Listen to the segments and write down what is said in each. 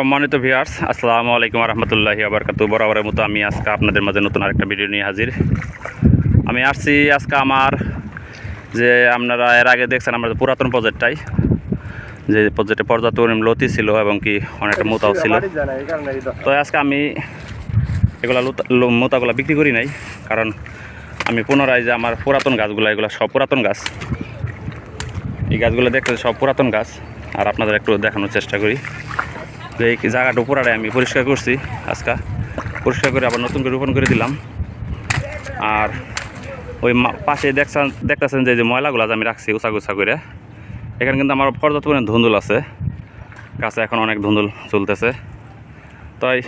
সম্মানিত ভিউয়ার্স আসসালামু আলাইকুম রহমতুল্লাহি আবরকাতু বরাবরের মতো আমি আজকে আপনাদের মাঝে নতুন আরেকটা ভিডিও নিয়ে হাজির। আমি আসছি আজকে আমার যে আপনারা এর আগে দেখছেন আমার যে পুরাতন প্রজেক্টটাই যে প্রজেক্টে পর্যাপ্ত লতি ছিল এবং কি অনেকটা মোতাও ছিল তো আজকে আমি এগুলা মোতাগুলা বিক্রি করি নাই কারণ আমি পুনরায় যে আমার পুরাতন গাছগুলো এগুলো সব পুরাতন গাছ। এই গাছগুলো দেখতে সব পুরাতন গাছ আর আপনাদের একটু দেখানোর চেষ্টা করি। যে এই জায়গাটা পুরাটাই আমি পরিষ্কার করছি আজকে। পরিষ্কার করে আবার নতুন করে রোপণ করে দিলাম। আর ওই পাশে দেখছেন দেখতেছেন যে যে ময়লাগুলো আমি রাখছি উঁচা গুছা করে। এখানে কিন্তু আমার পর্যাপ্ত পরিমাণে ধুন্দুল আছে। গাছে এখন অনেক ধুন্দুল চলতেছে। তাই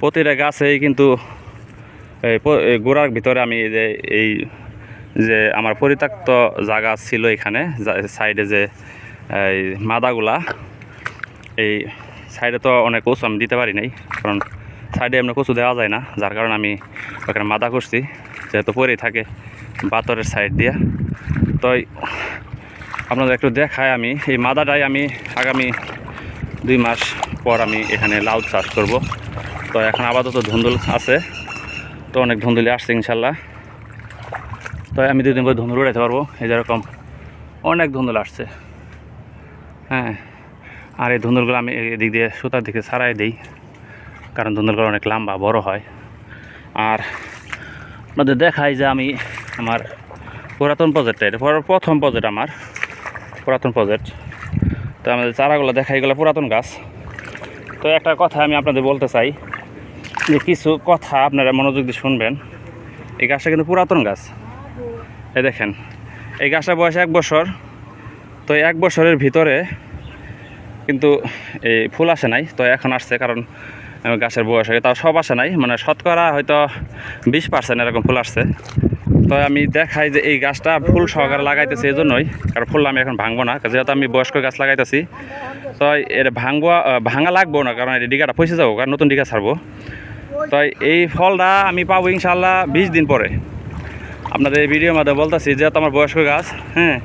প্রতিটা গাছেই কিন্তু এই গোড়ার ভিতরে আমি যে এই যে আমার পরিত্যক্ত জায়গা ছিল এখানে সাইডে যে এই মাদাগুলা, এই সাইডে তো অনেক কচু আমি দিতে পারি নাই, কারণ সাইডে এমনি কচু দেওয়া যায় না, যার কারণে আমি ওখানে মাদা করছি, যেহেতু পরেই থাকে বাতরের সাইড দিয়ে। তো আপনাদের একটু দেখায় আমি, এই মাদাটাই আমি আগামী দুই মাস পর আমি এখানে লাউ চাষ করব। তো এখন আপাতত ধুন্দুল আছে, তো অনেক ধুন্দুলি আসছে ইনশাল্লাহ। তো আমি দুদিন পর ধুন্দুল উড়াইতে পারব, এই যেরকম অনেক ধুন্দুল আসছে। হ্যাঁ। আর এই ধুন্দুলগুলো আমি এদিক দিয়ে সুতার দিকে ছাড়াই দিই, কারণ ধুন্দুলগুলো অনেক লম্বা, বড় হয়। আর আপনাদের দেখাই যে আমি আমার পুরাতন প্রজেক্টটা এটা প্রথম প্রজেক্ট আমার, পুরাতন প্রজেক্ট তো আমাদের চারাগুলো দেখা এগুলো পুরাতন গাছ। তো একটা কথা আমি আপনাদের বলতে চাই, যে কিছু কথা আপনারা মনোযোগ দিয়ে শুনবেন। এই গাছটা কিন্তু পুরাতন গাছ। এই দেখেন, এই গাছটা বয়স এক বছর। তো এক বছরের ভিতরে কিন্তু এই ফুল আসে নাই, তো এখন আসছে কারণ গাছের বয়স হয়ে তাও সব আসে নাই মানে শতকরা হয়তো বিশ পার্সেন্ট এরকম ফুল আসছে। তো আমি দেখাই যে এই গাছটা ফুল সহকারে লাগাইতেছি এই জন্যই কারণ ফুল আমি এখন ভাঙবো না যেহেতু আমি বয়স্ক গাছ লাগাইতেছি, তো এটা ভাঙবো ভাঙা লাগবো না, কারণ এই ডিগাটা পয়সা যাব, কারণ নতুন ডিগা ছাড়বো। তো এই ফলটা আমি পাবো ইনশাল্লাহ বিশ দিন পরে। আপনাদের এই ভিডিওর মাধ্যমে বলতেছি, যেহেতু আমার বয়স্ক গাছ হ্যাঁ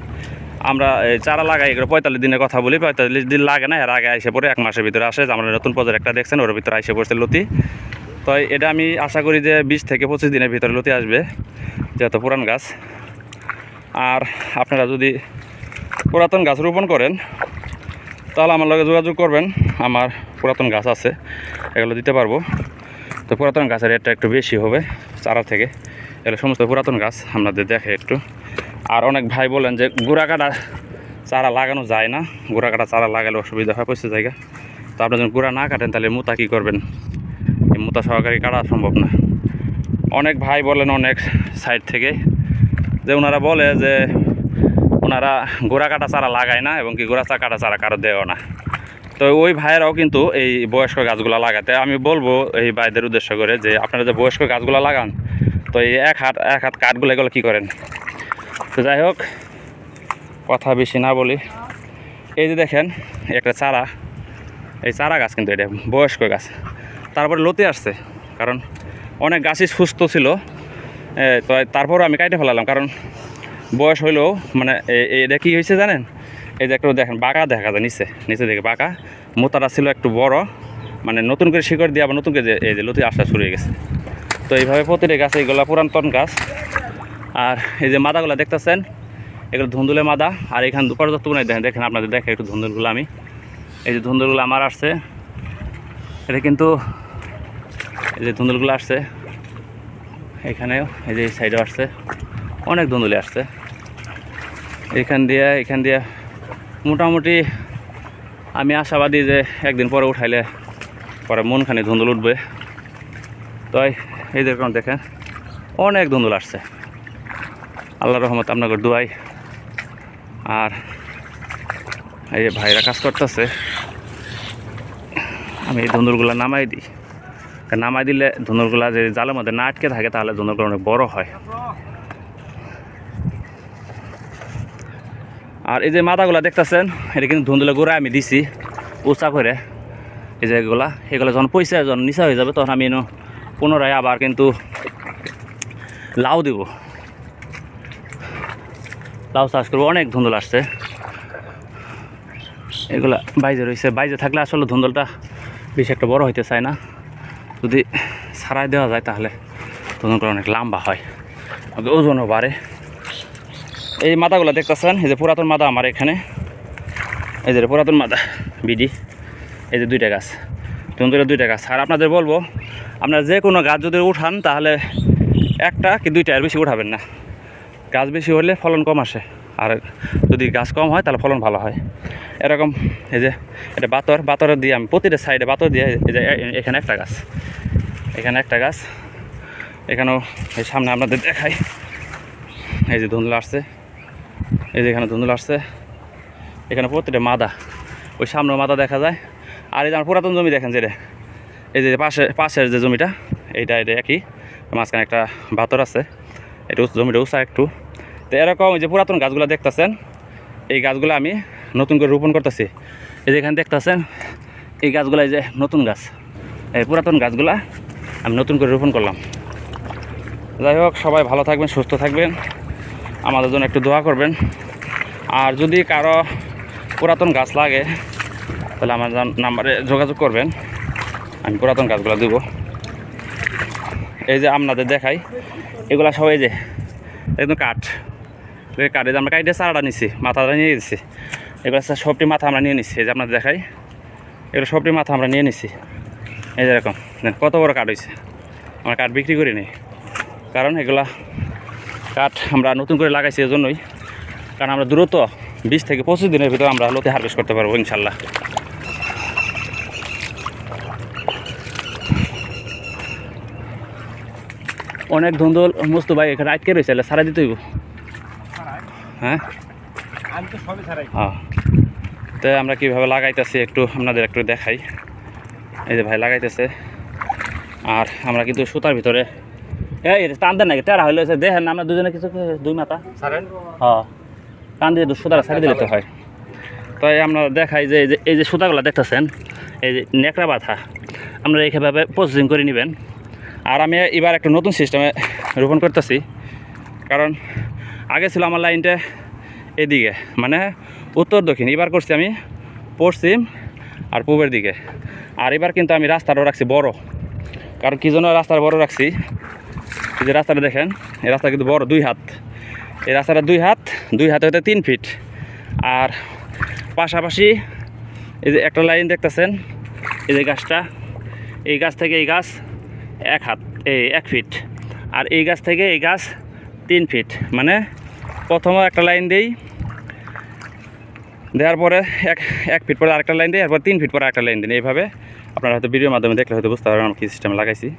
আমরা চারা লাগাই, এগুলো পঁয়তাল্লিশ দিনের কথা বলি, পঁয়তাল্লিশ দিন লাগে না, এর আগে আইসে পড়ে, এক মাসের ভিতরে আসে আমরা নতুন প্রজেক্ট একটা দেখছেন, ওর ভিতরে আইসে পড়ছে লতি। তো এটা আমি আশা করি যে বিশ থেকে পঁচিশ দিনের ভিতরে লতি আসবে, যেহেতু পুরান গাছ। আর আপনারা যদি পুরাতন গাছ রোপণ করেন, তাহলে আমার লগে যোগাযোগ করবেন, আমার পুরাতন গাছ আছে, এগুলো দিতে পারব। তো পুরাতন গাছের রেটটা একটু বেশি হবে, চারা থেকে। এগুলো সমস্ত পুরাতন গাছ, আপনাদের দেখে একটু। আর অনেক ভাই বলেন যে গুড়া কাটা চারা লাগানো যায় না। গুড়া কাটা চারা লাগালে অসুবিধা হয় পয়সা জায়গা। তো আপনি যখন গুড়া না কাটেন, তাহলে মুতা কী করবেন? এই মুতা সহকারী কাটা সম্ভব না। অনেক ভাই বলেন অনেক সাইড থেকে যে ওনারা বলে যে ওনারা গোড়া কাটা চারা লাগায় না এবং কি গোড়া চা কাটা চারা কারও দেও না। তো ওই ভাইয়েরাও কিন্তু এই বয়স্ক গাছগুলো লাগাতে, আমি বলব এই ভাইদের উদ্দেশ্য করে যে আপনারা যে বয়স্ক গাছগুলো লাগান, তো এই এক হাত এক হাত কাঠগুলো এগুলো কী করেন? তো যাই হোক, কথা বেশি না বলি। এই যে দেখেন, একটা চারা। এই চারা গাছ কিন্তু এটা, বয়স্ক গাছ। তারপরে লতি আসছে, কারণ অনেক গাছই সুস্থ ছিল। তো তারপরও আমি কাটে ফেলালাম, কারণ বয়স হইলেও মানে এটা কী হয়েছে জানেন? এই যে একটু দেখেন, বাঁকা দেখা যায় নিচে নিচে দিকে বাঁকা। মোতাটা ছিল একটু বড় মানে নতুন করে শিকড় দিয়ে আবার নতুন করে এই যে লতি আসা শুরু হয়ে গেছে। তো এইভাবে প্রতিটা গাছ, এইগুলো পুরাতন গাছ। আর এই যে মাদাগুলো দেখতেছেন, এগুলো ধুন্দুলের মাদা, আর এখানে পর্যাপ্ত মানে দেখেন দেখেন আপনাদের দেখে একটু ধুন্দুলগুলো আমি। এই যে ধুন্দুলগুলো আমার আসছে, এটা কিন্তু এই যে ধুন্দুলগুলো আসছে, এখানেও এই যে এই সাইডেও আসছে, অনেক ধুন্দুলি আসছে। এখান দিয়ে এখান দিয়ে মোটামুটি আমি আশাবাদী যে একদিন পরে উঠাইলে পরে মনখানি ধুন্দুল উঠবে। তাই এই- দেখুন দেখেন, অনেক ধুন্দুল আসছে। আল্লাহ রহমত আপনাকে দোয়াই। আর এই যে ভাইরা কাজ করতেছে, আমি এই ধুন্দুলগুলো নামাই দিই। নামাই দিলে ধুন্দুলগুলো যে জালের মধ্যে না আটকে থাকে, তাহলে ধুন্দুলগুলো অনেক বড় হয়। আর এই যে মাথাগুলো দেখতেছেন, এটা কিন্তু ধুন্দুলে গোড়া আমি দিছি, উঁচা করে। এই যে এগুলা যখন পয়সা যখন নিচা হয়ে যাবে, তখন আমি পুনরায় আবার কিন্তু লাউ দিব। লাউ চাষ করব। অনেক ধুন্দুল আসছে। এগুলা বাইজে রয়েছে বাইজে থাকলে আসলে ধুন্দলটা বেশি একটা বড় হইতে চায় না। যদি ছাড়াই দেওয়া যায় তাহলে করে অনেক লম্বা হয়। ওজনও বাড়ে। এই মাদাগুলো দেখতেছেন? এই যে পুরাতন মাদা আমার এখানে। এই যে পুরাতন মাদা, বিডি। এই যে দুইটা গাছ। তন্দুরের দুইটা গাছ। আর আপনাদের বলব, আপনারা যে কোনো গাছ যদি উঠান তাহলে একটা কি দুইটা এর বেশি উঠাবেন না। গাছ বেশি হলে ফলন কম আসে। আর যদি গাছ কম হয়, তাহলে ফলন ভালো হয়। এরকম এই যে, এটা বাতর বাতরের দিয়ে আমি প্রতিটা সাইডে বাতর দিয়ে এই যে এখানে একটা গাছ। এখানে একটা গাছ। এখানেও এই সামনে আপনাদের দেখাই। এই যে ধুন্দুল আসছে। এই যে এখানে ধুন্দুল আসছে। এখানে প্রতিটা মাদা, ওই সামনে মাদা দেখা যায়। আর এই যে আমার পুরাতন জমি দেখেন যেটা এই যে পাশে, পাশের যে জমিটা, এইটা এটা একই। মাঝখানে একটা বাতর আছে। এটা জমিটা উঁচা একটু। তো এরকম যে পুরাতন গাছগুলো দেখতেছেন, এই গাছগুলো আমি নতুন করে রোপণ করতেছি। এই যে এখানে দেখতেছেন, এই গাছগুলো যে নতুন গাছ। এই পুরাতন গাছগুলা আমি নতুন করে রোপণ করলাম। যাই হোক, সবাই ভালো থাকবেন, সুস্থ থাকবেন। আমাদের জন্য একটু দোয়া করবেন। আর যদি কারও পুরাতন গাছ লাগে, তাহলে আমার নাম্বারে যোগাযোগ করবেন। আমি পুরাতন গাছগুলো দেবো। এই যে আপনাদের দেখাই, এগুলা সব এই যে, একদম কাঠ। কাঠ এই যে আমরা কাঠে চারাটা নিছি, মাথাটা নিয়ে গেছি। এগুলো সবটি মাথা আমরা নিয়ে নিছি, এই যে আপনাদের দেখাই। এগুলো সবটি মাথা আমরা নিয়ে নিছি। এই যে এরকম দেন কত বড় কাঠ হয়েছে আমরা কাঠ বিক্রি করি নি কারণ এগুলা কাঠ আমরা নতুন করে লাগাইছি এজন্যই। কারণ আমরা দ্রুত বিশ থেকে পঁচিশ দিনের ভিতরে আমরা লতি হারভেস্ট করতে পারব, ইনশাল্লাহ। অনেক ধুন্দল মস্ত ভাই এখানে আটকে রয়েছে সারা দিতে হইব। হ্যাঁ? তো হ্যাঁ। তো আমরা কীভাবে লাগাইতেছি একটু আপনাদের একটু দেখাই। এই যে ভাই লাগাইতেছে। আর আমরা কিন্তু সুতার ভিতরে এই টান দেন নাকি? টেরা হইলে দেখেন আমরা দুজনে কিছু দুই মাথা? হ্যাঁ। টান দিয়ে সুতাটা ছাড়ি দিলে তো হয়। তো এই আমরা দেখাই যে এই যে এই যে সুতাগুলো দেখতেছেন এই যে নেকড়া বাঁধা আমরা এইভাবে প্রসেসিং করে নেবেন। আর আমি এবার একটা নতুন সিস্টেমে রোপণ করতেছি। কারণ আগে ছিল আমার লাইনটা এদিকে মানে উত্তর দক্ষিণ। এবার করছি আমি পশ্চিম আর পূবের দিকে। আর এবার কিন্তু আমি রাস্তাটাও রাখছি বড়। কারণ কী জন্য রাস্তাটা বড় রাখছি? এই যে রাস্তাটা দেখেন, এই রাস্তা কিন্তু বড়, দুই হাত। এই রাস্তাটা দুই হাত, দুই হাতে হতে তিন ফিট। আর পাশাপাশি এই যে একটা লাইন দেখতেছেন, এই যে গাছটা, এই গাছ থেকে এই গাছ এক হাত, এই এক ফিট আর এই গাছ থেকে এই গাছ তিন ফিট মানে প্রথমে একটা লাইন দেই। দেওয়ার পরে এক এক ফিট পরে আরেকটা লাইন দিই, এরপর তিন ফিট পরে একটা লাইন দিন। এইভাবে আপনারা হয়তো ভিডিওর মাধ্যমে দেখলে হয়তো বুঝতে পারবেন কী সিস্টেম লাগাইছি।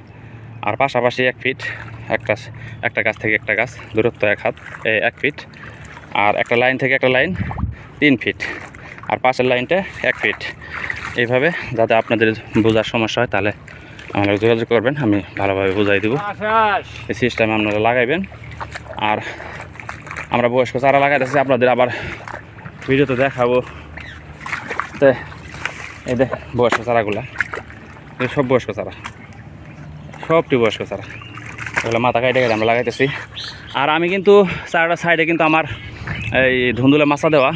আর পাশাপাশি এক ফিট একটা একটা গাছ থেকে একটা গাছ, দূরত্ব এক হাত এক ফিট আর একটা লাইন থেকে একটা লাইন তিন ফিট আর পাশের লাইনটা এক ফিট এইভাবে যাতে আপনাদের বোঝার সমস্যা হয়, তাহলে আমাদের যোগাযোগ করবেন আমি ভালোভাবে বুঝাই দেবো। এই সিস্টেম আপনারা লাগাইবেন। আর আমরা বয়স্ক চারা লাগাইতেছি আপনাদের আবার ভিডিওতে দেখাবো। তো এই দেখ বয়স্ক চারাগুলা এই সব বয়স্ক চারা। সবটি বয়স্ক চারা। এগুলো মাথা কাটে কেটে আমরা লাগাইতেছি। আর আমি কিন্তু চারাটার সাইডে কিন্তু আমার এই ধুন্দুলে মাছা দেওয়া।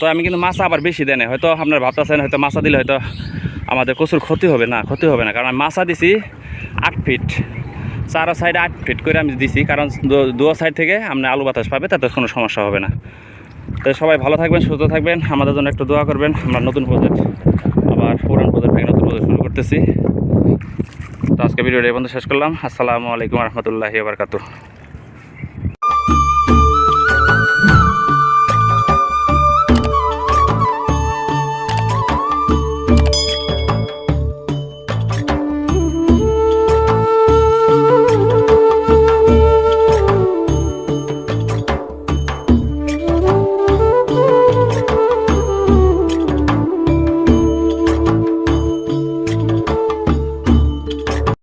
তো আমি কিন্তু মাছা আবার বেশি দেয় হয়তো আপনার ভাবতেছেন হয়তো মাছা দিলে হয়তো আমাদের প্রচুর ক্ষতি হবে না, ক্ষতি হবে না। কারণ আমি মাছা দিছি আট ফিট চারো সাইডে আট ফিট করে আমি দিছি, কারণ দু- দু সাইড থেকে আপনি আলু বাতাস পাবে, তাতে কোনো সমস্যা হবে না। তো সবাই ভালো থাকবেন, সুস্থ থাকবেন, আমাদের জন্য একটু দোয়া করবেন। আমরা নতুন প্রজেক্ট আবার পুরান প্রজেক্ট থেকে নতুন প্রজেক্ট শুরু করতেছি। তো আজকে ভিডিওটা এই পর্যন্ত শেষ করলাম। আসসালামু আলাইকুম রহমতুল্লাহি বারকাতু